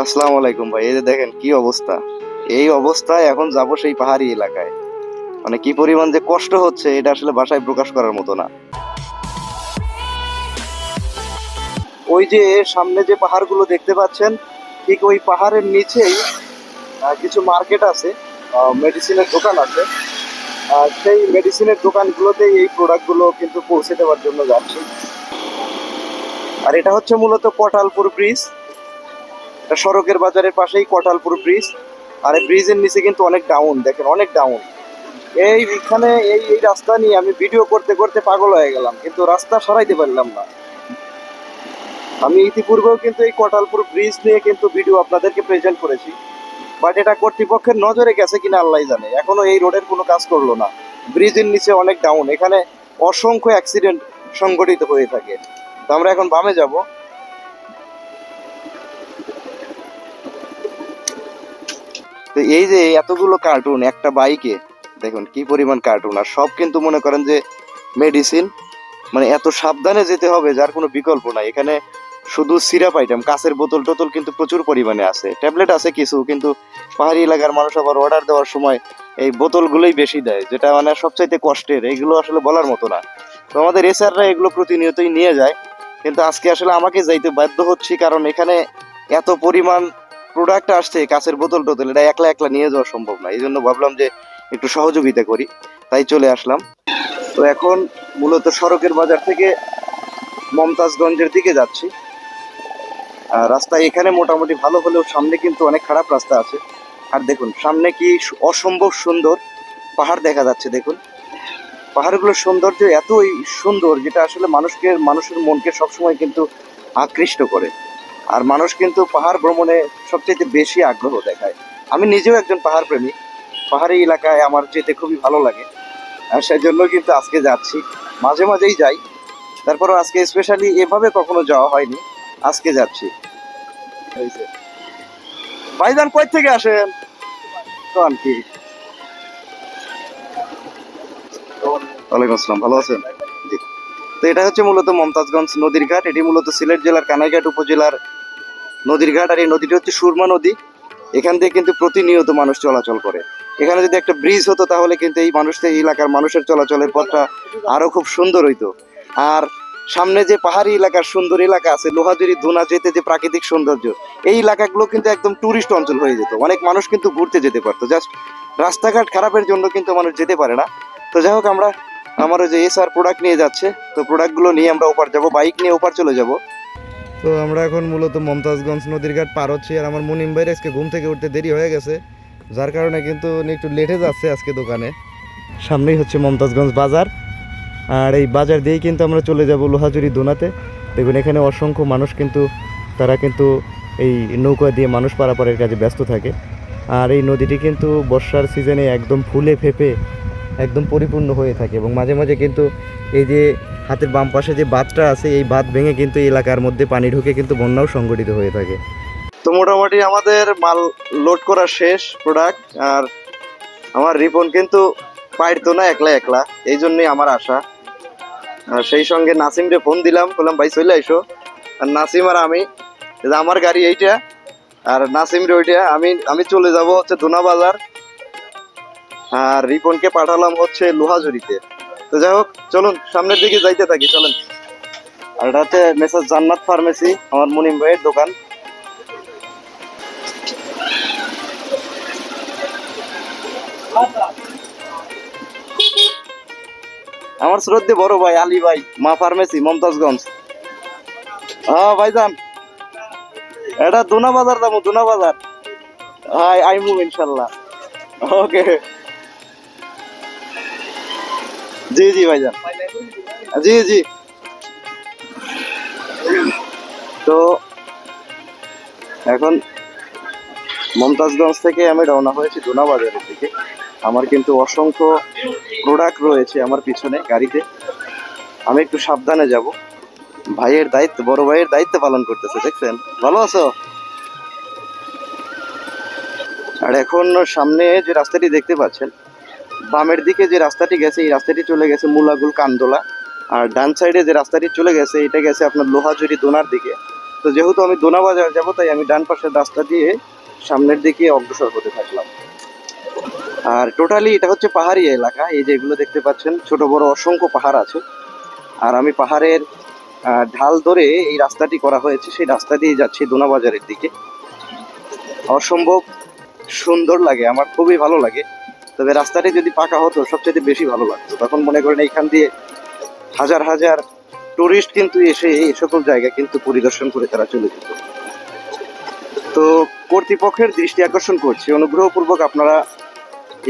আসসালামু আলাইকুম ভাই, এই যে দেখেন কি অবস্থা। এই অবস্থায় এখন যাব সেই পাহাড়ি এলাকায়। মানে কি পরিমাণ যে কষ্ট হচ্ছে, এটা আসলে ভাষায় প্রকাশ করার মতো না। ওই যে সামনে যে পাহাড়গুলো দেখতে পাচ্ছেন, ঠিক ওই পাহাড়ের নিচেই কিছু মার্কেট আছে মেডিসিনের দোকান আছে। সেই মেডিসিনের দোকানগুলোতেই এই প্রোডাক্টগুলো কিন্তু পৌঁছে দেওয়ার জন্য যাচ্ছি। আর এটা হচ্ছে মূলত পটালপুর ব্রিজ। সড়কের বাজারের পাশেই কটালপুর ব্রিজ আর এই ব্রিজের নিচে কিন্তু অনেক ডাউন দেখেন অনেক ডাউন এই এখানে এই এই রাস্তা নিয়ে আমি ভিডিও করতে করতে পাগল হয়ে গেলাম, কিন্তু রাস্তা সরাইতে পারলাম না। আমি ইতিপূর্বেও কিন্তু এই কটালপুর ব্রিজ নিয়ে কিন্তু ভিডিও আপনাদেরকে প্রেজেন্ট করেছি বাট এটা কর্তৃপক্ষের নজরে গেছে কিনা আল্লাহ জানে। এখনও এই রোডের কোনো কাজ করল না। ব্রিজের নিচে অনেক ডাউন এখানে অসংখ্য অ্যাক্সিডেন্ট সংঘটিত হয়ে থাকে। তো আমরা এখন বামে যাব। তো এই যে এতগুলো কার্টুন একটা বাইকে দেখুন কি পরিমাণ কার্টুন আর সব কিন্তু মনে করেন যে মেডিসিন মানে এত সাবধানে যেতে হবে যার কোনো বিকল্প নাই। এখানে শুধু সিরাপ আইটেম কাঁচের বোতল টোতল কিন্তু প্রচুর পরিমাণে আছে। ট্যাবলেট আছে কিছু, কিন্তু পাহাড়ি এলাকার মানুষ আবার অর্ডার দেওয়ার সময় এই বোতলগুলোই বেশি দেয়, যেটা মানে সবচাইতে কষ্টের। এইগুলো আসলে বলার মতো না। তো আমাদের এসআররা এগুলো প্রতিনিয়তই নিয়ে যায়, কিন্তু আজকে আসলে আমাকে যাইতে বাধ্য হচ্ছি, কারণ এখানে এত পরিমাণ প্রোডাক্ট আসছে, কাঁচের বোতল টোতল, এটা একলা একলা নিয়ে যাওয়া সম্ভব না। এই জন্য ভাবলাম যে একটু সহযোগিতা করি, তাই চলে আসলাম। তো এখন মূলত সড়কের বাজার থেকে মমতাজগঞ্জের দিকে যাচ্ছি। আর রাস্তা এখানে মোটামুটি ভালো হলেও সামনে কিন্তু অনেক খারাপ রাস্তা আছে। আর দেখুন, সামনে কি অসম্ভব সুন্দর পাহাড় দেখা যাচ্ছে, দেখুন। পাহাড়গুলোর সৌন্দর্য এতই সুন্দর, যেটা আসলে মানুষকে, মানুষের মনকে সবসময় কিন্তু আকৃষ্ট করে। আর মানুষ কিন্তু পাহাড় ভ্রমণে সবচেয়ে বেশি আগ্রহ দেখায়। আমি নিজেও একজন পাহাড় প্রেমী। পাহাড়ি এলাকায় আমার যেতে খুবই ভালো লাগে। আর সেজন্য কিন্তু আজকে যাচ্ছি। মাঝে মাঝেই যাই। তারপরও আজকে স্পেশালি এভাবে কখনো যাওয়া হয়নি। আজকে যাচ্ছি। ভাইজান কই থেকে আসেন? কোন কি? ওয়ালাইকুম আসসালাম। ভালো আছেন? তো এটা হচ্ছে মূলত মমতাজগঞ্জ নদীর ঘাট। এটি মূলত সিলেট জেলার কানাইঘাট উপজেলার নদীর ঘাট আর এই নদীটি হচ্ছে সুরমা নদী। এখান দিয়ে কিন্তু প্রতিনিয়ত মানুষ চলাচল করে। এখানে যদি একটা ব্রিজ হতো তাহলে কিন্তু এই মানুষদের এই এলাকার মানুষের চলাচলের পথটা আরও খুব সুন্দর হইতো। আর সামনে যে পাহাড়ি এলাকার সুন্দর এলাকা আছে লোহাজুরি ধুনা, যেতে যে প্রাকৃতিক সৌন্দর্য, এই এলাকাগুলো কিন্তু একদম টুরিস্ট অঞ্চল হয়ে যেত। অনেক মানুষ কিন্তু ঘুরতে যেতে পারতো। জাস্ট রাস্তাঘাট খারাপের জন্য কিন্তু মানুষ যেতে পারে না। তো যাই হোক, আমরা আমার ওই যে এসআর প্রোডাক্ট নিয়ে যাচ্ছে, তো প্রোডাক্টগুলো নিয়ে আমরা ওপার যাব বাইক নিয়ে ওপার চলে যাব। তো আমরা এখন মূলত মমতাজগঞ্জ নদীর ঘাট পার হচ্ছি, আর আমার মুনিম ভাইয়ের আজকে ঘুম থেকে উঠতে দেরি হয়ে গেছে, যার কারণে কিন্তু একটু লেটে যাচ্ছে আজকে দোকানে। সামনেই হচ্ছে মমতাজগঞ্জ বাজার, আর এই বাজার দিয়েই কিন্তু আমরা চলে যাব লোহাজুরি দোনাতে। দেখুন, এখানে অসংখ্য মানুষ কিন্তু, তারা কিন্তু এই নৌকা দিয়ে মানুষ পারাপারের কাজে ব্যস্ত থাকে। আর এই নদীটি কিন্তু বর্ষার সিজনে একদম ফুলে ফেপে একদম পরিপূর্ণ হয়ে থাকে এবং মাঝে মাঝে কিন্তু এই যে হাতের বাম পাশে যে বাঁধটা আছে, এই বাঁধ ভেঙে কিন্তু এলাকার মধ্যে পানি ঢুকে কিন্তু বন্যাও সংঘটিত হয়ে থাকে। তো মোটামুটি আমাদের মাল লোড করা শেষ প্রোডাক্ট আর আমার রিপন কিন্তু পারতো না একলা একলা, এই জন্যই আমার আশা। আর সেই সঙ্গে নাসিমরে ফোন দিলাম, বললাম, ভাই, চলে আইসো। আর নাসিম আর আমি আমার গাড়ি এইটা, আর নাসিম রে ওইটা, আমি আমি চলে যাব হচ্ছে ধুনা বাজার। আর রিপনকে পাঠালাম হচ্ছে লোহাজুরিতে তো যাই হোক, চলুন, সামনের দিকে যাইতে থাকি, চলেন। আর এটা হচ্ছে মেসাজ জান্নাত ফার্মেসি, আমার মুনিম ভাইয়ের দোকান। আমার শ্রদ্ধে বড় ভাই, আলী ভাই, মা ফার্মেসি, মমতাজগঞ্জ। হ্যাঁ ভাইজান, এটা দুনা বাজার যাব দুনা বাজার হাই আইমু ইনশাল্লাহ। ওকে। জি জি, ভাইজান। জি জি। তো এখন মমতাজগঞ্জ থেকে আমি রওনা হয়েছি দুনা বাজারের দিকে। আমার কিন্তু অসংখ্য প্রোডাক্ট রয়েছে আমার পিছনে গাড়িতে। আমি একটু সাবধানে যাব। ভাইয়ের দায়িত্ব, বড় ভাইয়ের দায়িত্ব পালন করতেছে, দেখছেন? ভালো আছো? আর এখন সামনে যে রাস্তাটি দেখতে পাচ্ছেন বামের দিকে যে রাস্তাটি গেছে, এই রাস্তাটি চলে গেছে মুলাগুল কান্দোলা। আর ডান সাইডে যে রাস্তাটি চলে গেছে, এটা গেছে আপনার লোহাজুরি দোনার দিকে। তো যেহেতু আমি দোনা বাজার যাব, তাই আমি ডান পাশের রাস্তা দিয়ে সামনের দিকে অগ্রসর হতে থাকলাম। আর টোটালি এটা হচ্ছে পাহাড়ি এলাকা, এই যে এগুলো দেখতে পাচ্ছেন, ছোট বড় অসংখ্য পাহাড় আছে। আর আমি পাহাড়ের ঢাল ধরে এই রাস্তাটি করা হয়েছে, সেই রাস্তা দিয়ে যাচ্ছি দোনা বাজারের দিকে। অসম্ভব সুন্দর লাগে, আমার খুবই ভালো লাগে। তবে রাস্তাটি যদি পাকা হতো সবচেয়ে বেশি ভালো লাগতো। তখন মনে করেন এইখান দিয়ে হাজার হাজার টুরিস্ট কিন্তু এসে এই সকল জায়গা কিন্তু পরিদর্শন করে তারা চলে যেত। তো কর্তৃপক্ষের দৃষ্টি আকর্ষণ করছি। অনুগ্রহপূর্বক আপনারা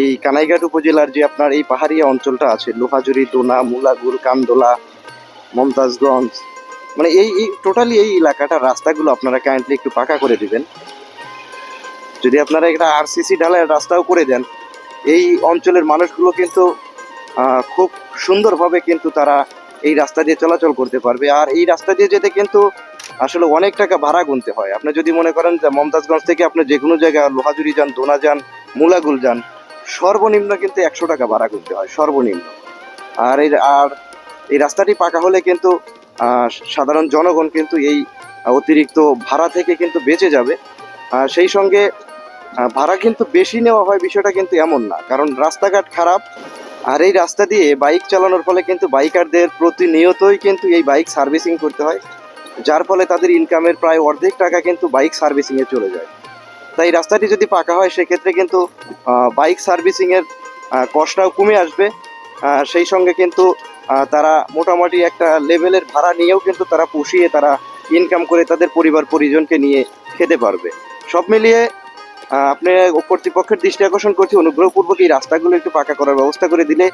এই কানাইঘাট উপজেলার যে আপনার এই পাহাড়ি অঞ্চলটা আছে লোহাজুরি দোনা মুলাগুল কান্দোলা, মমতাজগঞ্জ মানে এই এই টোটালি এই এলাকাটা রাস্তাগুলো আপনারা কাইন্ডলি একটু পাকা করে দিবেন। যদি আপনারা একটা আরসিসি ঢালাইয়ের রাস্তাও করে দেন এই অঞ্চলের মানুষগুলো কিন্তু খুব সুন্দরভাবে কিন্তু তারা এই রাস্তা দিয়ে চলাচল করতে পারবে। আর এই রাস্তা দিয়ে যেতে কিন্তু আসলে অনেক টাকা ভাড়া গুনতে হয়। আপনি যদি মনে করেন যে মমতাজগঞ্জ থেকে আপনি যে কোনো জায়গায় লোহাজুরি যান, দোনা যান, মুলাগুল যান, সর্বনিম্ন কিন্তু একশো টাকা ভাড়া গুনতে হয়, সর্বনিম্ন। আর এই আর এই রাস্তাটি পাকা হলে কিন্তু সাধারণ জনগণ কিন্তু এই অতিরিক্ত ভাড়া থেকে কিন্তু বেঁচে যাবে। সেই সঙ্গে ভাড়া কিন্তু বেশি নেওয়া হয় বিষয়টা কিন্তু এমন না। কারণ রাস্তাঘাট খারাপ, আর এই রাস্তা দিয়ে বাইক চালানোর ফলে কিন্তু বাইকারদের প্রতিনিয়তই কিন্তু এই বাইক সার্ভিসিং করতে হয়, যার ফলে তাদের ইনকামের প্রায় অর্ধেক টাকা কিন্তু বাইক সার্ভিসিংয়ে চলে যায়। তাই রাস্তাটি যদি পাকা হয়, সেক্ষেত্রে কিন্তু বাইক সার্ভিসিংয়ের কষ্টটাও কমে আসবে। সেই সঙ্গে কিন্তু তারা মোটামুটি একটা লেভেলের ভাড়া নিয়েও কিন্তু তারা পুষিয়ে তারা ইনকাম করে তাদের পরিবার পরিজনকে নিয়ে খেতে পারবে। সব মিলিয়ে আপনি কর্তৃপক্ষের দৃষ্টি আকর্ষণ করছি, অনুগ্রহপূর্বক এই রাস্তাগুলো একটু পাকা করার ব্যবস্থা করে দিলে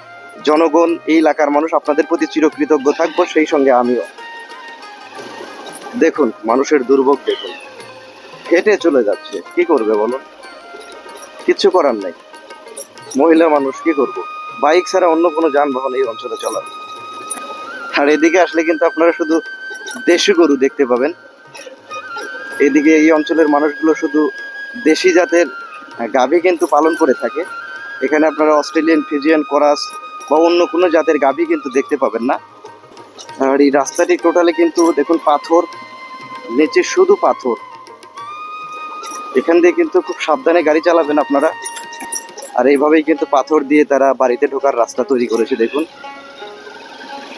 জনগণ, এই এলাকার মানুষ আপনাদের প্রতি চিরকৃতজ্ঞ থাকব, সেই সঙ্গে আমিও। দেখুন, মানুষের দুর্ভোগ দেখুন। হেঁটে চলে যাচ্ছে। কি করবে বলো কিচ্ছু করার নাই। মহিলা মানুষ, কি করব? বাইক ছাড়া অন্য কোনো যানবাহন এই অঞ্চলে চলাবে আর এদিকে আসলে কিন্তু আপনারা শুধু দেশি গরু দেখতে পাবেন। এদিকে এই অঞ্চলের মানুষগুলো শুধু দেশি জাতের গাভী কিন্তু পালন করে থাকে। এখানে আপনারা অস্ট্রেলিয়ান, ফিজিয়ান, করাস বা অন্য কোনো জাতের গাভী কিন্তু দেখতে পাবেন না। আর এই রাস্তাটি টোটালি কিন্তু দেখুন পাথর, নিচে শুধু পাথর। এখান দিয়ে কিন্তু খুব সাবধানে গাড়ি চালাবেন আপনারা। আর এইভাবেই কিন্তু পাথর দিয়ে তারা বাড়িতে ঢোকার রাস্তা তৈরি করেছে, দেখুন।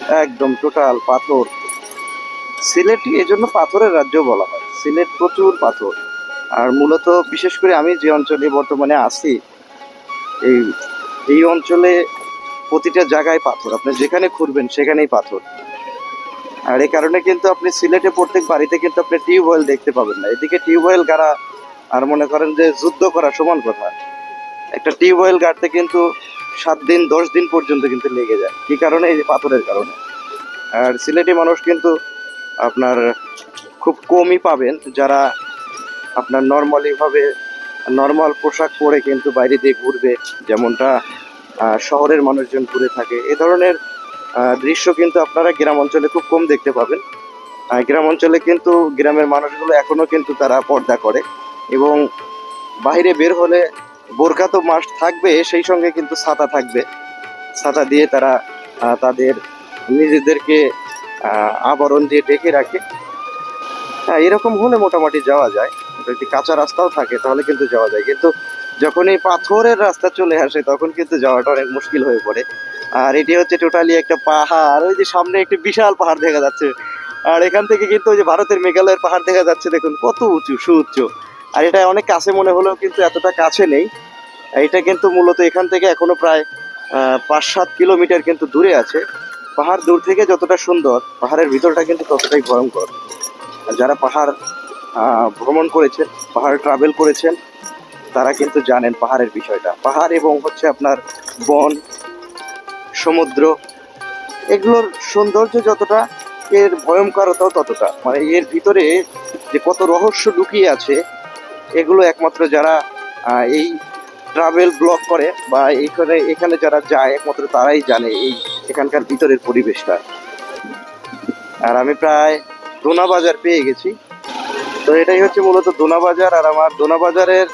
একদম টোটাল পাথর। সিলেটই এজন্য পাথরের রাজ্য বলা হয়। সিলেট প্রচুর পাথর। আর মূলত বিশেষ করে আমি যে অঞ্চলে বর্তমানে আছি, এই এই অঞ্চলে প্রতিটা জায়গায় পাথর। আপনি যেখানে ঘুরবেন সেখানেই পাথর। আর এই কারণে কিন্তু আপনি সিলেটে প্রত্যেক বাড়িতে কিন্তু আপনি টিউবওয়েল দেখতে পাবেন না। এদিকে টিউবওয়েল গাড়া, আর মনে করেন যে যুদ্ধ করা সমান কথা। একটা টিউবওয়েল গাড়তে কিন্তু সাত দিন, দশ দিন পর্যন্ত কিন্তু লেগে যায়। কি কারণে? এই যে পাথরের কারণে। আর সিলেটি মানুষ কিন্তু আপনার খুব কমই পাবেন। যারা আপনার নর্মালি ভাবে নর্মাল পোশাক পরে কিন্তু বাইরে দিয়ে ঘুরবে, যেমনটা শহরের মানুষজন ঘুরে থাকে। এ ধরনের দৃশ্য কিন্তু আপনারা গ্রাম অঞ্চলে খুব কম দেখতে পাবেন। গ্রাম অঞ্চলে কিন্তু গ্রামের মানুষগুলো এখনও কিন্তু তারা পর্দা করে এবং বাইরে বের হলে বোরকা তো মাস্ট থাকবে, সেই সঙ্গে কিন্তু ছাতা থাকবে। ছাতা দিয়ে তারা তাদের নিজেদেরকে আবরণ দিয়ে ঢেকে রাখে। হ্যাঁ এরকম হলে মোটামুটি যাওয়া যায়। যদি কাঁচা রাস্তাও থাকে, তাহলে কিন্তু যাওয়া যায়। কিন্তু যখন এই পাথরের রাস্তা চলে আসে, তখন কিন্তু যাওয়াটা অনেক মুশকিল হয়ে পড়ে। আর এটি হচ্ছে টোটালি একটা পাহাড়, ওই যে সামনে একটি বিশাল পাহাড় দেখা যাচ্ছে। আর এখান থেকে কিন্তু ওই যে ভারতের মেঘালয়ের পাহাড় দেখা যাচ্ছে, দেখুন, কত উঁচু, সুউচ্চ। আর এটা অনেক কাছে মনে হলেও কিন্তু এতটা কাছে নেই। এটা কিন্তু মূলত এখান থেকে এখনও প্রায় পাঁচ সাত কিলোমিটার কিন্তু দূরে আছে। পাহাড় দূর থেকে যতটা সুন্দর, পাহাড়ের ভিতরটা কিন্তু ততটাই ভয়ঙ্কর। যারা পাহাড় ভ্রমণ করেছেন, পাহাড় ট্রাভেল করেছেন, তারা কিন্তু জানেন পাহাড়ের বিষয়টা। পাহাড় এবং হচ্ছে আপনার বন, সমুদ্র, এগুলোর সৌন্দর্য যতটা, এর ভয়ঙ্করতাও ততটা। মানে এর ভিতরে যে কত রহস্য লুকিয়ে আছে, এগুলো একমাত্র যারা এই ট্রাভেল ব্লগ করে বা এইখানে এখানে যারা যায়, একমাত্র তারাই জানে এই এখানকার ভিতরের পরিবেশটা। আর আমি প্রায় দোনা বাজার পেয়ে গেছি। তো এটাই হচ্ছে মূলত দোনা বাজার আর আমার দোনা বাজারের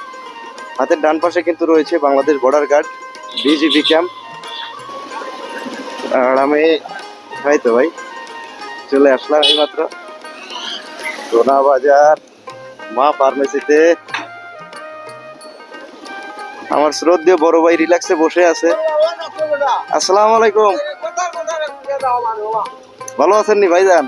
হাতের ডান পাশে কিন্তু রয়েছে Bangladesh border guard BGB camp আর আমি ভাই তো ভাই, চলে আসলাম এইমাত্র। তো সোনা বাজার মা ফার্মেসিতে আমার শ্রদ্ধেয় বড় ভাই রিল্যাক্সে বসে আছে। আসসালামু আলাইকুম। ভালো আছেন নি ভাইজান?